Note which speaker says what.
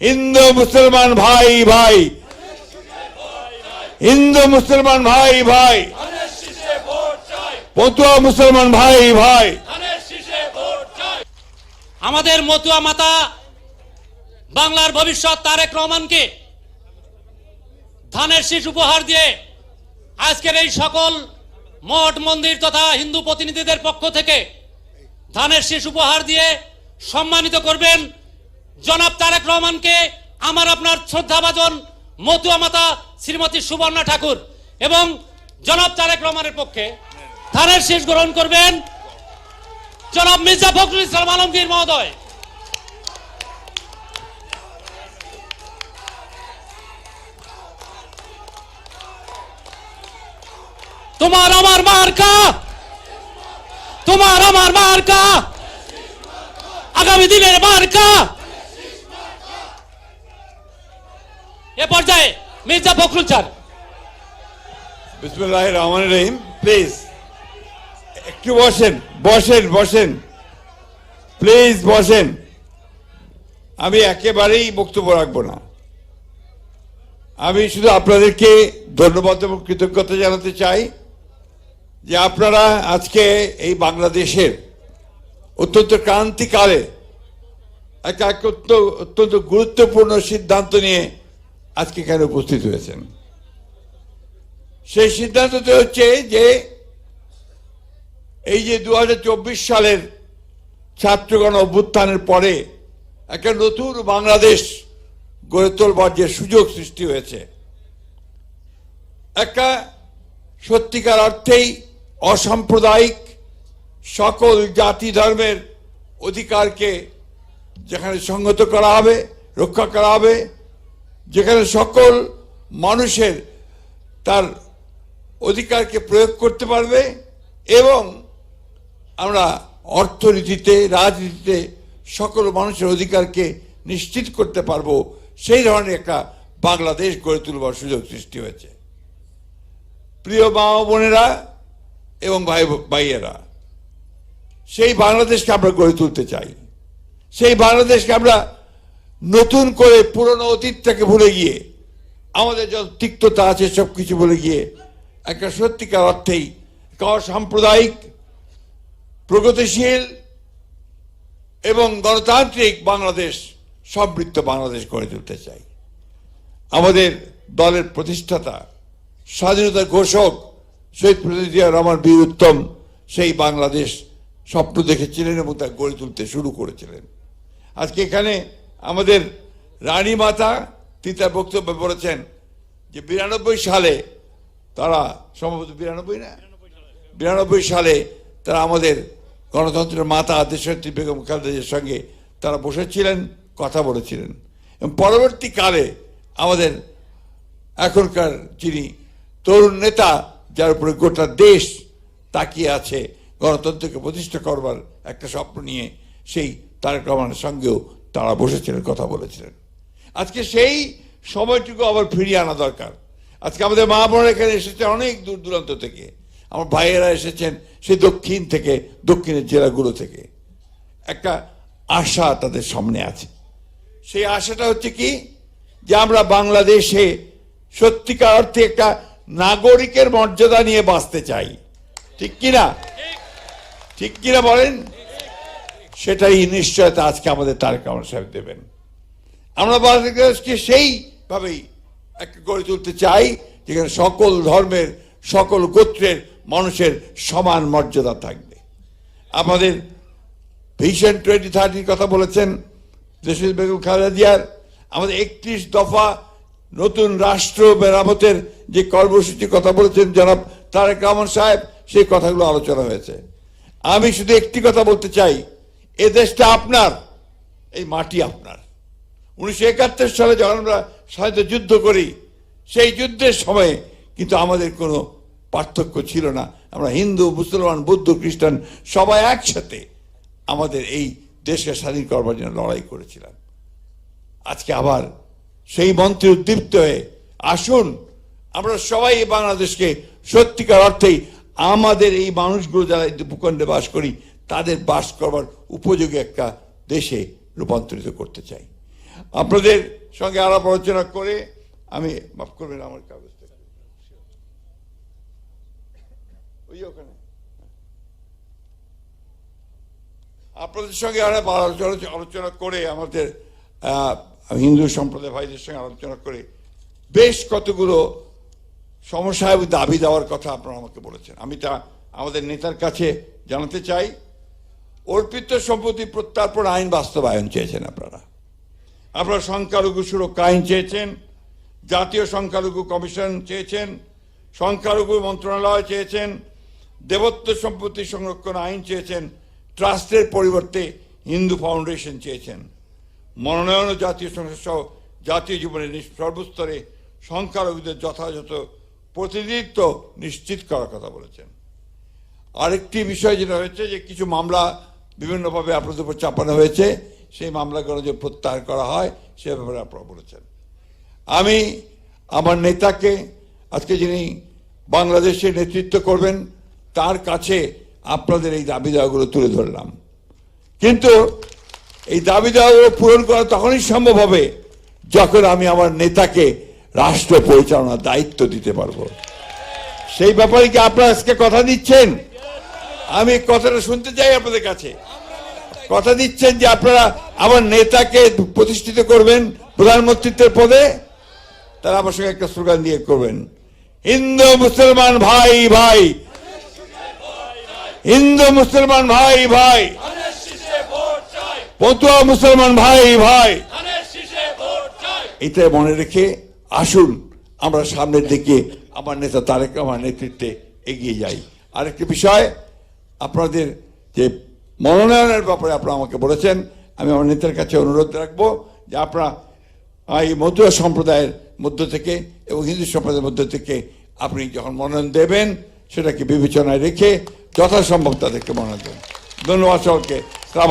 Speaker 1: হিন্দু মুসলমান ভাই ভাই। হিন্দু মুসলমান ভাই ভাই। পতুয়া মুসলমান ভাই ভাই।
Speaker 2: আমাদের মতুয়া মাতা বাংলার ভবিষ্যৎ তারেক রহমানকে ধানের শীষ উপহার দিয়ে আজকের এই সকল মঠ, মন্দির তথা হিন্দু প্রতিনিধিদের পক্ষ থেকে ধানের শীষ উপহার দিয়ে সম্মানিত করবেন। জনাব তারেক রহমানকে আমার আপনার শ্রদ্ধাভাজন মতুয়া মাতা শ্রীমতী সুবর্ণা ঠাকুর এবং জনাব তারেক রহমানের পক্ষে ধানের শীষ গ্রহণ করবেন জনাব মির্জা ফখরুল ইসলাম আলমগীর মহোদয়। তোমার আমার মার্কা, তোমার আমার মার্কা, আগামী দিনের মার্কা। এ পর্যায়ে মির্জা ফখরুল
Speaker 1: বিসমুল্লাহ রহমান রহিম। প্লিজ একটু বসেন বসেন বসেন। প্লিজ বসেন। আমি একেবারেই বক্তব্য রাখব না। আমি শুধু আপনাদেরকে ধন্যবাদ এবং কৃতজ্ঞতা জানাতে চাই যে আপনারা আজকে এই বাংলাদেশের অত্যন্ত ক্রান্তিকালে এক অত্যন্ত গুরুত্বপূর্ণ সিদ্ধান্ত নিয়ে আজকে এখানে উপস্থিত হয়েছেন। সেই সিদ্ধান্তটি হচ্ছে যে এই যে দু হাজার চব্বিশ সালের ছাত্রগণ অভ্যুত্থানের পরে একটা নতুন বাংলাদেশ গড়ে তোলবার যে সুযোগ সৃষ্টি হয়েছে, একটা সত্যিকার অর্থেই অসাম্প্রদায়িক সকল জাতি ধর্মের অধিকারকে যেখানে সংহত করা হবে, রক্ষা করা হবে যেখানে সকল মানুষের তার অধিকারকে প্রয়োগ করতে পারবে এবং আমরা অর্থনীতিতে, রাজনীতিতে সকল মানুষের অধিকারকে নিশ্চিত করতে পারব। সেই ধরনের একটা বাংলাদেশ গড়ে তুলবার সুযোগ সৃষ্টি হয়েছে। প্রিয় মা বোনেরা এবং ভাই ভাইয়েরা, সেই বাংলাদেশকে আমরা গড়ে তুলতে চাই। সেই বাংলাদেশকে আমরা নতুন করে পুরনো অতীতটাকে ভুলে গিয়ে, আমাদের যত তিক্ততা আছে সব কিছু ভুলে গিয়ে, একটা সত্যিকার অর্থেই একটা অসাম্প্রদায়িক, প্রগতিশীল এবং গণতান্ত্রিক বাংলাদেশ, সমৃদ্ধ বাংলাদেশ গড়ে তুলতে চাই। আমাদের দলের প্রতিষ্ঠাতা, স্বাধীনতা ঘোষক শহীদ প্রেসিডেন্ট জিয়া রহমান বীর উত্তম, সেই বাংলাদেশ স্বপ্ন দেখেছিলেন এবং তা গড়ে তুলতে শুরু করেছিলেন। আজকে এখানে আমাদের রানী মাতা তিনি তার বক্তব্যে বলেছেন যে বিরানব্বই সালে তারা সম্ভবত বিরানব্বই না? বিরানব্বই সালে তারা আমাদের গণতন্ত্রের মাতা দেশনেত্রী বেগম খালেদাজের সঙ্গে তারা বসেছিলেন, কথা বলেছিলেন। এবং পরবর্তীকালে আমাদের এখনকার যিনি তরুণ নেতা, যার উপরে গোটা দেশ তাকিয়ে আছে, গণতন্ত্রকে প্রতিষ্ঠা করবার একটা স্বপ্ন নিয়ে, সেই তারেক রহমানের সঙ্গেও তারা বসেছিলেন, কথা বলেছিলেন। আজকে সেই সময়টুকু আবার ফিরিয়ে আনা দরকার। আজকে আমাদের মা বোনেরা এখানে এসেছে অনেক দূর দূরান্ত থেকে। আমার ভাইয়েরা এসেছেন সেই দক্ষিণ থেকে, দক্ষিণের জেলাগুলো থেকে। একটা আশা তাদের সামনে আছে। সেই আশাটা হচ্ছে কি? যে আমরা বাংলাদেশে সত্যিকার অর্থে একটা নাগরিকের মর্যাদা নিয়ে বাঁচতে চাই। ঠিক কিনা? ঠিক কিনা বলেন? সেটাই নিশ্চয়তা আজকে আমাদের তারেক রহমান সাহেব দেবেন। আমরা বাংলাদেশকে সেইভাবেই একটা গড়ে তুলতে চাই, যেখানে সকল ধর্মের, সকল গোত্রের মানুষের সমান মর্যাদা থাকবে। আমাদের ভিশন টোয়েন্টি থার্টির কথা বলেছেন দেশের বেগম খালেদা জিয়ার আমাদের একত্রিশ দফা নতুন রাষ্ট্র মেরামতের যে কর্মসূচির কথা বলেছেন জনাব তারেক রহমান সাহেব, সেই কথাগুলো আলোচনা হয়েছে। আমি শুধু একটি কথা বলতে চাই এ দেশটা আপনার, এই মাটি আপনার। উনিশশো একাত্তর সালে যখন আমরা স্বাধীনতা যুদ্ধ করি, সেই যুদ্ধের সময়ে কিন্তু আমাদের কোনো পার্থক্য ছিল না। আমরা হিন্দু, মুসলমান, বৌদ্ধ, খ্রিস্টান সবাই একসাথে আমাদের এই দেশকে স্বাধীন করবার জন্য লড়াই করেছিলাম। আজকে আবার সেই মন্ত্রে উদ্দীপ্ত হয়ে, আসুন, আমরা সবাই বাংলাদেশকে সত্যিকার অর্থেই আমাদের এই মানুষগুলো যারা ভূখণ্ডে বাস করি তাদের বাস করবার উপযোগী একটা দেশে রূপান্তরিত করতে চাই। আপনাদের সঙ্গে আলাপ আলোচনা করে আমি মাফ করবেন, আমার কাগজটা ওই ওখানে। আপনাদের সঙ্গে আলোচনা আলোচনা করে আমাদের হিন্দু সম্প্রদায় ভাইদের সঙ্গে আলোচনা করে বেশ কতগুলো সমস্যা এবং দাবি দেওয়ার কথা আপনারা আমাকে বলেছেন। আমি তা আমাদের নেতার কাছে জানাতে চাই। অর্পিত সম্পত্তি প্রত্যার্পণ আইন বাস্তবায়ন চেয়েছেন আপনারা। আপনারা সংখ্যালঘু সুরক্ষা আইন চেয়েছেন, জাতীয় সংখ্যালঘু কমিশন চেয়েছেন, সংখ্যালঘু মন্ত্রণালয় চেয়েছেন, দেবত্ব সম্পত্তি সংরক্ষণ আইন চেয়েছেন, ট্রাস্টের পরিবর্তে হিন্দু ফাউন্ডেশন চেয়েছেন। মনোনয়ন জাতীয় সংসদ সহ জাতীয় জীবনে নিস- সর্বস্তরে সংখ্যালঘুদের যথাযথ প্রতিনিধিত্ব নিশ্চিত করার কথা বলেছেন। আরেকটি বিষয় যেটা হয়েছে যে কিছু মামলা বিভিন্নভাবে আপনাদের উপর চাপানো হয়েছে। সেই মামলাগুলো যে প্রত্যাহার করা হয়, সে ব্যাপারে আপনারা বলেছেন। আমি আমার নেতাকে, আজকে যিনি বাংলাদেশে নেতৃত্ব করবেন, তার কাছে আপনাদের এই দাবি দাওয়াগুলো তুলে ধরলাম। কিন্তু এই দাবি দাওয়াগুলো পূরণ করা তখনই সম্ভব হবে যখন আমি আমার নেতাকে রাষ্ট্র পরিচালনার দায়িত্ব দিতে পারব। সেই ব্যাপারে কি আপনারা আজকে কথা দিচ্ছেন? আমি কথাটা শুনতে চাই আপনাদের কাছে। কথা দিচ্ছেন যে আপনারা আমার নেতাকে প্রতিষ্ঠিত করবেন প্রধানমন্ত্রীত্বের পদে? তারা আমার সঙ্গে একটা স্লোগান দিয়ে করবেন, হিন্দু, মুসলমান, ভাই ভাই। হিন্দু, মুসলমান, ভাই ভাই। পতুয়া মুসলমান, ভাই ভাই। এটা মনে রেখে আসুন, আমরা সামনের দিকে আমার নেতা তারেক আমার নেতৃত্বে এগিয়ে যাই। আরেকটি বিষয়, আপনাদের যে মনোনয়নের ব্যাপারে আপনারা আমাকে বলেছেন, আমি আমার নেতার কাছে অনুরোধ রাখব যে আপনারা এই মধুরা সম্প্রদায়ের মধ্য থেকে এবং হিন্দু সম্প্রদায়ের মধ্য থেকে আপনি যখন মনোনয়ন দেবেন, সেটাকে বিবেচনায় রেখে যথাসম্ভব তাদেরকে মনোনয়ন দেবেন। ধন্যবাদ সকলকে। সালাম